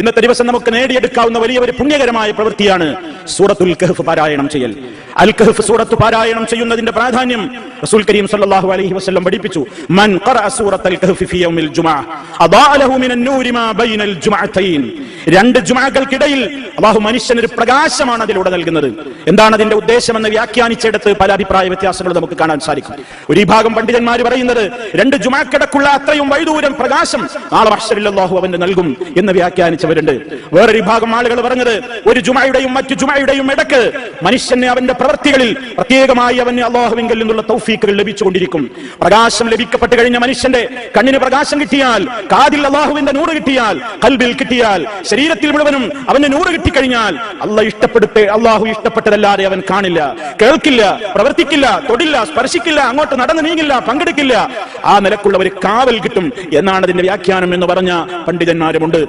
ഇന്നത്തെ ദിവസം നമുക്ക് നേടിയെടുക്കാവുന്ന വലിയ ഒരു പുണ്യകരമായ പ്രവൃത്തിയാണ് സൂറത്തുൽ കഹഫ് പാരായണം ചെയ്യൽ. അൽ സൂറത്ത് പാരായണം ചെയ്യുന്നതിന്റെ പ്രാധാന്യം റസൂൽ കരീം സല്ലല്ലാഹു അലൈഹി വസല്ലം പഠിപ്പിച്ചു. മൻ ഖറഅ സൂറത്തുൽ കഹഫ് ഫീ യൗമിൽ ജുമഅ അദാഅ ലഹു മിനൻ നൂരി മാ ബൈനൽ ജുമഅതൈൻ. രണ്ട് ജുമഅകൾക്കിടയിൽ അല്ലാഹു മനുഷ്യന് ഒരു പ്രകാശമാണ് അതിലൂടെ നൽകുന്നത്. എന്താണ് അതിന്റെ ഉദ്ദേശം എന്ന് വ്യാഖ്യാനിച്ചെടുത്ത് പല അഭിപ്രായ വ്യത്യാസങ്ങൾ നമുക്ക് കാണാൻ സാധിക്കും. ഒരു വിഭാഗം പണ്ഡിതന്മാർ പറയുന്നത് രണ്ട് ജുമാക്കിടക്കുള്ള അത്രയും വൈദൂരം പ്രകാശം നാളെ അല്ലാഹു അവന് നൽകും എന്ന് വ്യാഖ്യാനിച്ചവരുണ്ട്. വേറൊരു വിഭാഗം ആളുകൾ പറഞ്ഞത് ഒരു ജുമായുടെയും മറ്റു ജുമായുടെയും ഇടയ്ക്ക് മനുഷ്യനെ അവന്റെ പ്രവൃത്തികളിൽ പ്രത്യേകമായി അവന് അള്ളാഹുവിങ്കിൽ നിന്നുള്ള തൗഫീക്കുകൾ ലഭിച്ചുകൊണ്ടിരിക്കും. പ്രകാശം ലഭിക്കപ്പെട്ട് കഴിഞ്ഞ മനുഷ്യന്റെ കണ്ണിന് പ്രകാശം കിട്ടിയാൽ കാതിൽ അള്ളാഹുവിന്റെ നൂറ് കിട്ടിയാൽ കൽബിൽ കിട്ടിയാൽ ശരീരത്തിൽ മുഴുവനും അവന് നൂറ് കിട്ടിക്കഴിഞ്ഞാൽ അള്ളാഹ് ഇഷ്ടപ്പെടുത്ത് അള്ളാഹു ഇഷ്ടപ്പെട്ടതല്ലാതെ അവൻ കാണില്ല. കേൾക്കില്ല പ്രവർത്തിക്കില്ല തൊടില്ല സ്പർശിക്കില്ല അങ്ങോട്ട് നടന്നു നീങ്ങില്ല പങ്കെടുക്കില്ല. ആ നിലക്കുള്ള ഒരു കാവൽ കിട്ടും എന്നാണ് അതിന്റെ വ്യാഖ്യാനം എന്ന് പറഞ്ഞ പണ്ഡിതന്മാരുമുണ്ട്.